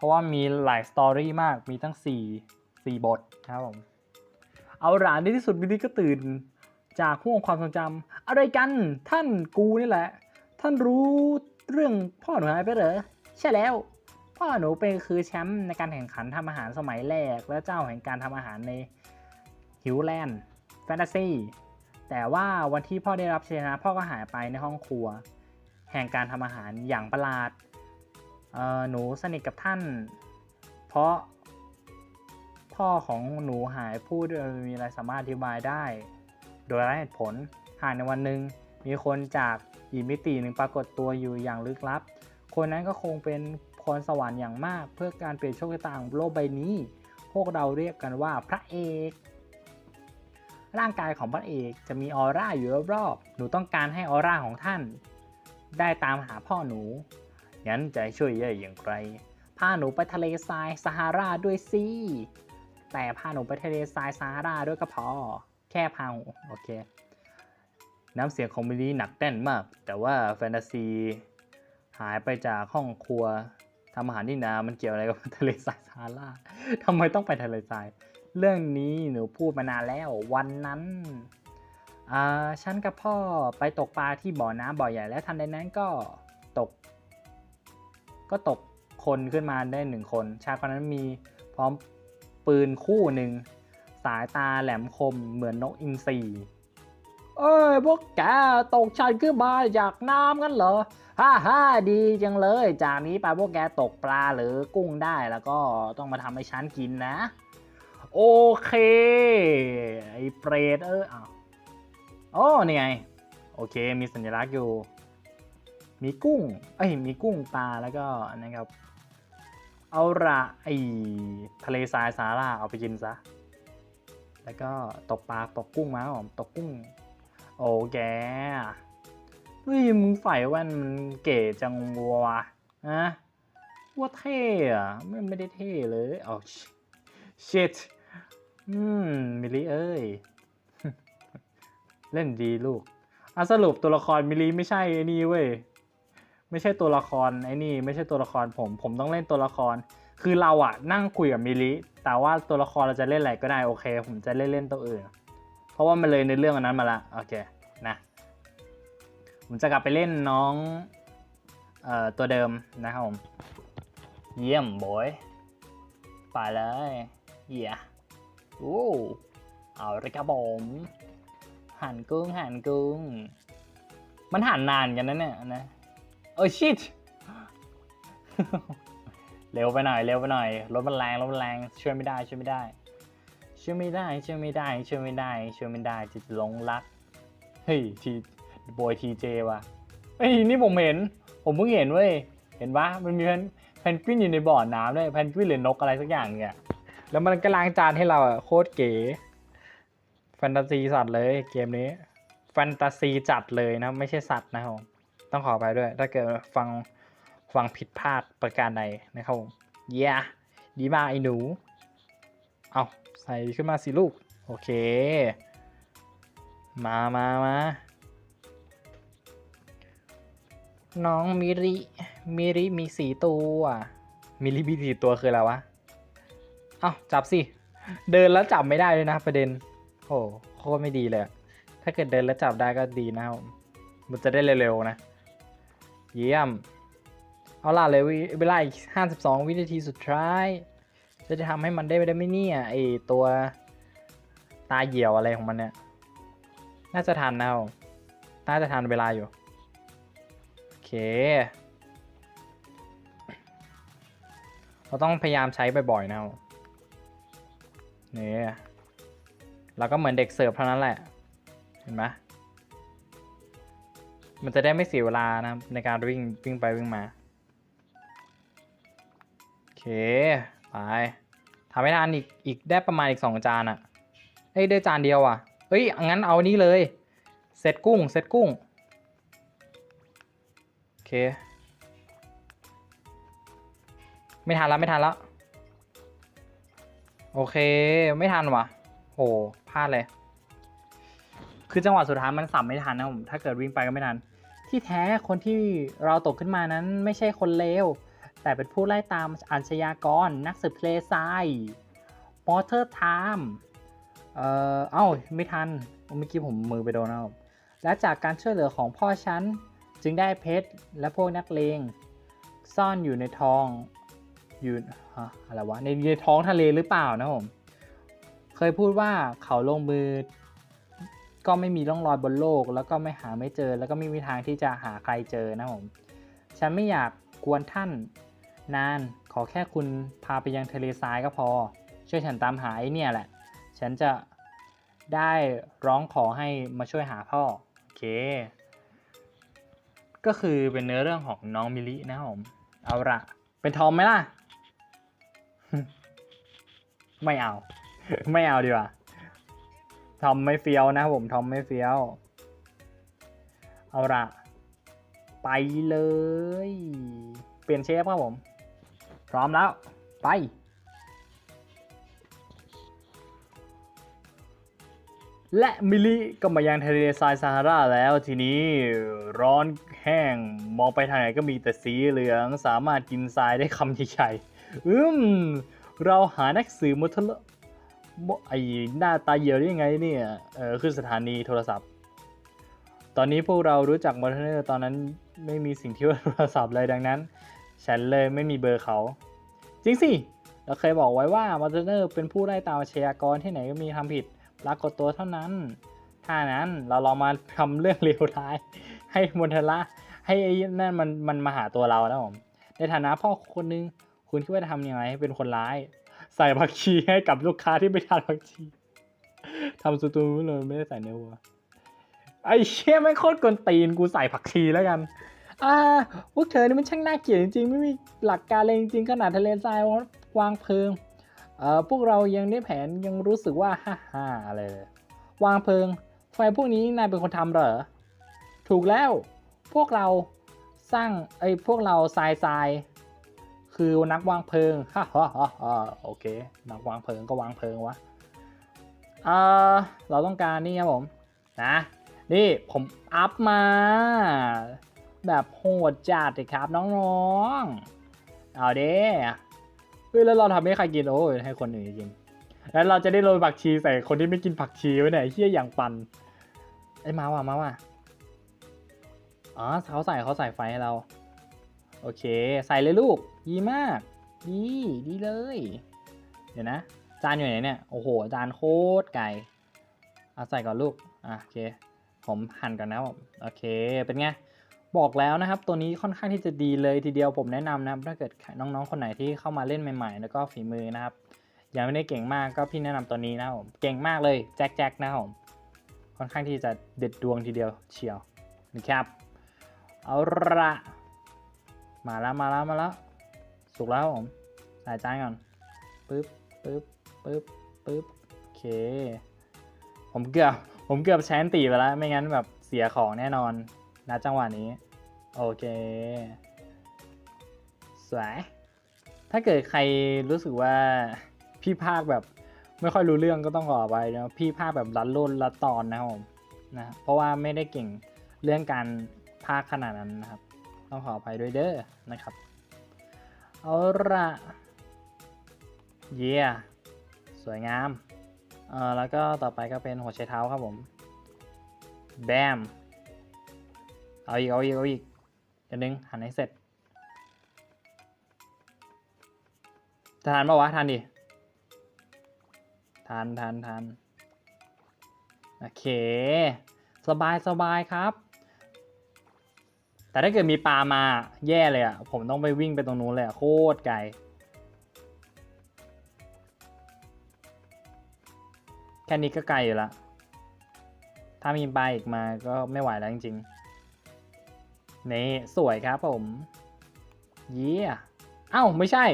เพราะว่ามีหลายสตอรี่มากมีตั้ง 4 4 บทนะครับผมเอาหลานในที่สุดมิลลี่ก็ตื่น จากห่วงความทรงจำอะไรกันท่านกูนี่แหละ ท่านรู้เรื่องพ่อหนูหายไปเหรอใช่แล้ว พ่อหนูเป็นคือแชมป์ในการแข่งขันทำอาหารสมัยแรก และเจ้าแห่งการทำอาหารในฮิวแลนด์แฟนตาซีแต่ว่าวันที่พ่อได้รับชัยชนะพ่อก็หายไปในห้องครัว แห่งการทำอาหารอย่างประหลาด หนูสนิทกับท่าน เพราะพ่อของหนูหายพูดไม่มีอะไรสามารถอธิบายได้ โดยไร้เหตุผล หากในวันหนึ่งมีคนจากอีกมิติหนึ่งปรากฏตัวอยู่อย่างลึกลับ คนนั้นก็คงเป็นพรสวรรค์อย่างมาก เพื่อการเปลี่ยนโชคชะตาของโลกใบนี้ พวกเราเรียกกันว่าพระเอก ร่างกายของพระเอกจะมีออร่าอยู่รอบๆ หนูต้องการให้ออร่าของท่าน ได้ตามหาพ่อหนู งั้นจะช่วยได้อย่างไร พาหนูไปทะเลทรายซาฮาราด้วยสิ แต่พาหนูไปทะเลทรายซาฮาราด้วยก็พอ แค่พาหนูโอเค น้ำเสียงของมิลี่หนักแน่นมาก แต่ว่าแฟนตาซี หายไปจากห้องครัวทำอาหารที่นา มันเกี่ยวอะไรกับทะเลทรายซาฮาราทำไมต้องไปทะเลทราย เรื่องนี้หนูพูดมานานแล้ว วันนั้นอ่าฉันกับพ่อไปตกปลาที่บ่อน้ำบ่อใหญ่และทันใดนั้นก็ตก ก็ตกคนขึ้นมาได้หนึ่งคน ชายคนนั้นมีพร้อมปืนคู่หนึ่ง สายตาแหลมคมเหมือนนกอินทรีเอ้ยพวกแกตกชันขึ้นมาจากน้ำกันเหรอ ฮ่าฮ่าดีจังเลย จากนี้ไปพวกแกตกปลาหรือกุ้งได้แล้วก็ต้องมาทำให้ฉันกินนะ โอเค ไอ้เปรตเอออ้าวโอ้นี่ไง โอเคมีสัญลักษณ์อยู่ มีกุ้ง เอ้ย มีกุ้งปลาแล้วก็นะครับ เอาละไอ้ทะเลทรายซาร่าเอาไปกินซะ แล้วก็ตกปลาตกกุ้งมาผมตกกุ้ง โอแกเฮ้ยมึงใส่แว่นมันเก๋จังวะนะว่าเท่อะไม่ไม่ได้เท่เลยเอา shit อืม มิลลี่เอ้ย เล่นดีลูกอะสรุปตัวละครมิลลี่ไม่ใช่ไอ้นี่เว้ย ไม่ใช่ตัวละครไอ้นี่ไม่ใช่ตัวละครผม ผมต้องเล่นตัวละคร คือเราอะนั่งคุยกับมิลิแต่ว่าตัวละครเราจะเล่นอะไรก็ได้โอเค ผมจะเล่นเล่นตัวอื่น เพราะว่ามันเลยในเรื่องอันนั้นมาละโอเคนะผมจะกลับไปเล่นน้องเอ่อตัวเดิมนะครับผมเยี่ยมบอยไปเลยเหี้ยโอ้เอาเลยครับผมหันกุ้งหันกุ้งมันหันนานกันนะเนี่ยนะ ออชิตเร็วไปหน่อยเร็วไปหน่อยรถมันแรงรถมันแรงช่วยไม่ได้ช่วยไม่ได้ช่วยไม่ได้ช่วยไม่ได้ช่วยไม่ได้ช่วยไม่ได้จะหลงรักเฮ้ยทีบอยทีเจว่ะเฮ้ยนี่ผมเห็น ผมเพิ่งเห็นเว้ยเห็นปะมันมีแพนแพนกวินอยู่ในบ่อน้ำด้วยแพนกวินหรือนกอะไรสักอย่างเนี่ยแล้วมันก็ล้างจานให้เราอะโคตรเก๋แฟนตาซีสัตว์เลยเกมนี้แฟนตาซีจัดเลยนะ ไม่ใช่สัตว์นะครับผม ต้องขอไปด้วย ถ้าเกิดฟังฟังผิดพลาดประการใดนะครับผมเย้ดีมากไอ้หนู เอาใส่ขึ้นมาสิลูก โอเค มามามาน้องมิริ มิริมีสีตัว มิริมีสีตัวคืออะไรวะ เอาจับสิ เดินแล้วจับไม่ได้เลยนะประเด็น โอ้โคตรไม่ดีเลย ถ้าเกิดเดินแล้วจับได้ก็ดีนะครับมันจะได้เร็วๆนะ เยี่ยม เอาล่ะเลยเวลาอีก 52 วินาทีสุดท้าย จะจะทำให้มันได้ไม่ได้ไหม่เนี่ยไอตัวตาเหี่ยวอะไรของมันเนี่ย น่าจะทันนะน่าจะทันเวลาอยู่ โอเค เราต้องพยายามใช้บ่อยๆนะครับนี่ยเราก็เหมือนเด็กเสิร์ฟเท่านั้นแหละ เห็นไหม มันจะได้ไม่เสียเวลานะครับในการวิ่งวิ่งไปวิ่งมาโอเคไปทำให้ทานอีกอีกได้ประมาณอีกสองจานอะ่ะเอ้ยได้จานเดียวอะ่ะเอ้ยงั้นเอานี้เลยเซตกุ้งเซตกุ้งโอเคไม่ทันแล้วไม่ทันแล้วโอเคไม่ทันว่ะโหพลาดเลย คือจังหวะสุดท้ายมันสับไม่ทันนะผม ถ้าเกิดวิ่งไปก็ไม่ทัน ที่แท้คนที่เราตกขึ้นมานั้นไม่ใช่คนเลว แต่เป็นผู้ไล่ตามอาชญากร นักสืบทะเลทรายมอเตอร์ไทม์เอ่อเอ้า ไม่ทัน เมื่อกี้ผมมือไปโดนนะครับและจากการช่วยเหลือของพ่อฉัน จึงได้เพชรและพวกนักเลงซ่อนอยู่ในท้องอยู่ฮะอะไรวะในในท้องทะเลหรือเปล่านะผม เคยพูดว่าเขาลงมือ ก็ไม่มีร่องรอยบนโลก แล้วก็ไม่หาไม่เจอ แล้วก็ไม่มีทางที่จะหาใครเจอนะผมฉันไม่อยากกวนท่านนานขอแค่คุณพาไปยังทะเลทรายก็พอ ช่วยฉันตามหาไอ้เนี่ยแหละ ฉันจะได้ร้องขอให้มาช่วยหาพ่อโอเค ก็คือเป็นเนื้อเรื่องของน้องมิลินะผมเอาละเป็นทอมไหมล่ะ ไม่เอา ไม่เอาดีกว่า ทอมไม่เฟี้ยวนะครับผมทอมไม่เฟี้ยว เอาละไปเลย เปลี่ยนเชฟครับผม พร้อมแล้ว ไป และมิลิก็มายังทะเลทรายซาฮาราแล้วทีนี้ร้อนแห้งมองไปทางไหนก็มีแต่สีเหลืองสามารถกินทรายได้คำใหญ่ๆอืมเราหานักสืบมทล ไอหน้าตาเหี่ยวได้ยังไงเนี่ยเออขึ้นสถานีโทรศัพท์ ตอนนี้พวกเรารู้จักมอเตอร์ตอนนั้นไม่มีสิ่งที่ว่าโทรศัพท์เลยดังนั้น ฉันเลยไม่มีเบอร์เขา จริงสิเราเคยบอกไว้ว่ามอเตอร์เป็นผู้ไล่ตามอาชญากรที่ไหนก็มีทำผิดปรากฏตัวเท่านั้น ถ้านั้นเราลองมาทำเรื่องเลวร้าย ให้มอนเทละให้ไอ้นั่นมันมันมาหาตัวเรานะผมในฐานะพ่อคนนึงคุณคิดว่าจะทำยังไงให้เป็นคนร้าย ใส่ผักชีให้กับลูกค้าที่ไม่ทานผักชีทำสตูเลยไม่ได้ใส่เนื้อวัวไอ้เชี่ยไม่โคตรกวนตีนกูใส่ผักชีแล้วกัน อ่าพวกเธอนี่มันช่างน่าเกลียดจริงๆ ไม่มีหลักการเลยจริงๆขนาดทะเลทรายวางเพลิงเอ่อพวกเรายังได้แผนยังรู้สึกว่าฮ่าฮ่าอะไรเลยวางเพลิง ไฟพวกนี้นายเป็นคนทำเหรอ ถูกแล้ว พวกเราสร้างไอ้พวกเราทรายทราย คือนักวางเพลิงฮ่าฮ่าฮ่าโอเค นักวางเพลิงก็วางเพลิงวะเอ่อเราต้องการนี่ครับผมนะนี่ผมอัพมา แบบโหดจัดเลยครับน้องๆเอาเด้เฮ้ยแล้วเราทำให้ใครกินโอ้ยให้คนอื่นกินแล้วเราจะได้โรยผักชีใส่คนที่ไม่กินผักชีไว้ไหนเฮี้ยอย่างปันไอ้ยมาว่ะมาว่ะอ๋อเขาใส่เขาใส่ไฟให้เรา โอเค ใส่เลยลูก ดีมาก ดี ดีเลย เดี๋ยวนะ จานอยู่ไหนเนี่ย โอ้โห จานโคตรไก่เอาใส่ก่อนลูก อะโอเค ผมหั่นก่อนนะผมโอเค เป็นไง บอกแล้วนะครับ ตัวนี้ค่อนข้างที่จะดีเลยทีเดียวผมแนะนำนะครับถ้าเกิดน้องๆคนไหนที่เข้ามาเล่นใหม่ๆ แล้วก็ฝีมือนะครับ ยังไม่ได้เก่งมากก็พี่แนะนำตัวนี้นะครับผม เก่งมากเลยแจ็คแจ็คนะครับผมค่อนข้างที่จะเด็ดดวงทีเดียวเชียวนะครับ เอาละ มาแล้วมาแล้วมาแล้วสุกแล้วผมใส่จานก่อนปึ๊บปึ๊บปึ๊บปึ๊บโอเค ผมเกือบผมเกือบแชนตีไปแล้ว ไม่งั้นแบบเสียของแน่นอนณจังหวะนี้ โอเค สวย ถ้าเกิดใครรู้สึกว่าพี่ภาคแบบไม่ค่อยรู้เรื่องก็ต้องขอไปนะพี่ภาคแบบรัดโลดรัดตอนนะครับผมนะเพราะว่าไม่ได้เก่งเรื่องการภาคขนาดนั้นนะครับ ต้องขออภัยด้วยเด้อนะครับ เอาละเยี่ยสวยงาม เออแล้วก็ต่อไปก็เป็นหัวไชเท้าครับผม แบม เอาอีก เอาอีก เอาอีกเดี๋ยวนึงหันให้เสร็จทานปะวะทานดิทานทานทานโอเค สบายสบายครับ แต่ถ้าเกิดมีปลามาแย่เลยอะ ผมต้องไปวิ่งไปตรงนู้นเลยอะ โคตรไกล แค่นี้ก็ไกลอยู่ละ ถ้ามีปลาอีกมาก็ไม่ไหวแล้วจริงๆ นี่ สวยครับผม เยี่ยเอ้า ไม่ใช่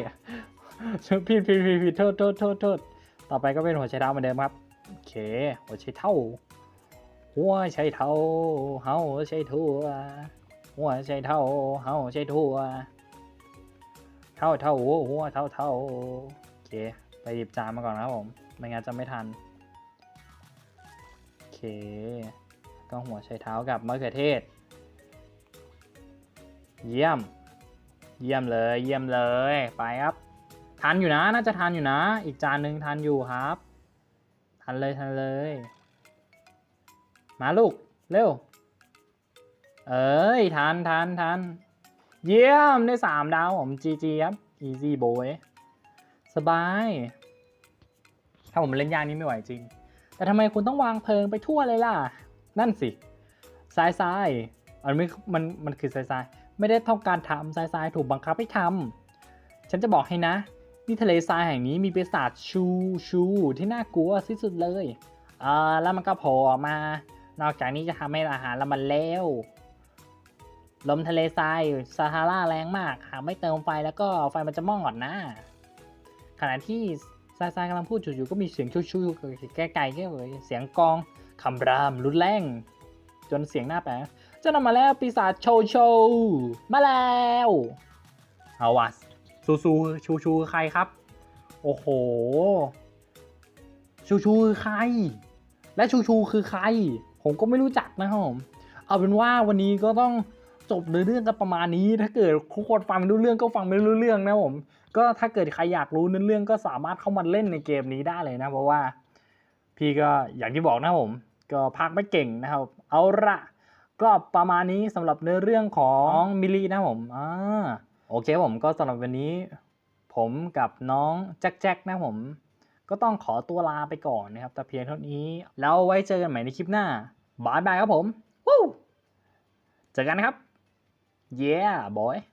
ผิดผิดผิดผิดโทษโทษโทษโทษต่อไปก็เป็นหัวไชเท้าเหมือนเดิมครับ โอเค หัวไชเท้าหัวไชเท้าเฮาไชทั่ว หัวไชเท้าเฮาไชทั่วเท่าเท่าหัวหัวเท่าเท่าโอเค ไปหยิบจานมาก่อนนะครับผม ไม่งั้นจะไม่ทัน โอเค ก็หัวไชเท้ากับมะเขือเทศ เยี่ยม เยี่ยมเลย เยี่ยมเลย ไปครับ ทันอยู่นะ น่าจะทันอยู่นะ อีกจานหนึ่งทันอยู่ครับ ทันเลยทันเลย มาลูก เร็ว เอ้ยทันทันทันเยี่ยมได้สามดาวผม GG ครับ easy boy สบาย ถ้าผมเล่นยากนี้ไม่ไหวจริง แต่ทำไมคุณต้องวางเพลิงไปทั่วเลยล่ะ นั่นสิทรายทรายมันไม่มันมันคือทรายทรายไม่ได้ต้องการทำทรายทรายถูกบังคับให้ทำฉันจะบอกให้นะนี่ทะเลทรายแห่งนี้มีปีศาจชูชูที่น่ากลัวที่สุดเลยเออแล้วมันก็โผล่ออกมา นอกจากนี้จะทำให้อาหารเรามันเลว ลมทะเลทรายซาฮาราแรงมาก หากไม่เติมไฟแล้วก็ไฟมันจะมอดนะ ขณะที่ทรายทรากำลังพูดอยู่ๆก็มีเสียงชูชูๆใกล้ๆแค่เลยเสียงกองคำรามรุนแรง จนเสียงหน้าแปลกเจ้านำมาแล้วปีศาจโชโชมาแล้วเอาวะซูซูชูชูใครครับ โอ้โห ชูชูคือใคร และชูชูคือใคร ผมก็ไม่รู้จักนะครับผมเอาเป็นว่าวันนี้ก็ต้อง จบเนื้อเรื่องกันประมาณนี้ ถ้าเกิดทุกคนฟังไม่รู้เรื่องก็ฟังไม่รู้เรื่องนะผมก็ถ้าเกิดใครอยากรู้เนื้อเรื่องก็สามารถเข้ามาเล่นในเกมนี้ได้เลยนะเพราะว่า พี่ก็อย่างที่บอกนะผม ก็พักไม่เก่งนะครับ เอาละก็ประมาณนี้สำหรับเนื้อเรื่องของมิลลีนะผมอ่าโอเคผมก็สำหรับวันนี้ ผมกับน้องแจ็คแจ็คนะผม ก็ต้องขอตัวลาไปก่อนนะครับ แต่เพียงเท่านี้ แล้วไว้เจอกันใหม่ในคลิปหน้าบายบายครับผมวู้เจอกันนะครับ yeah boy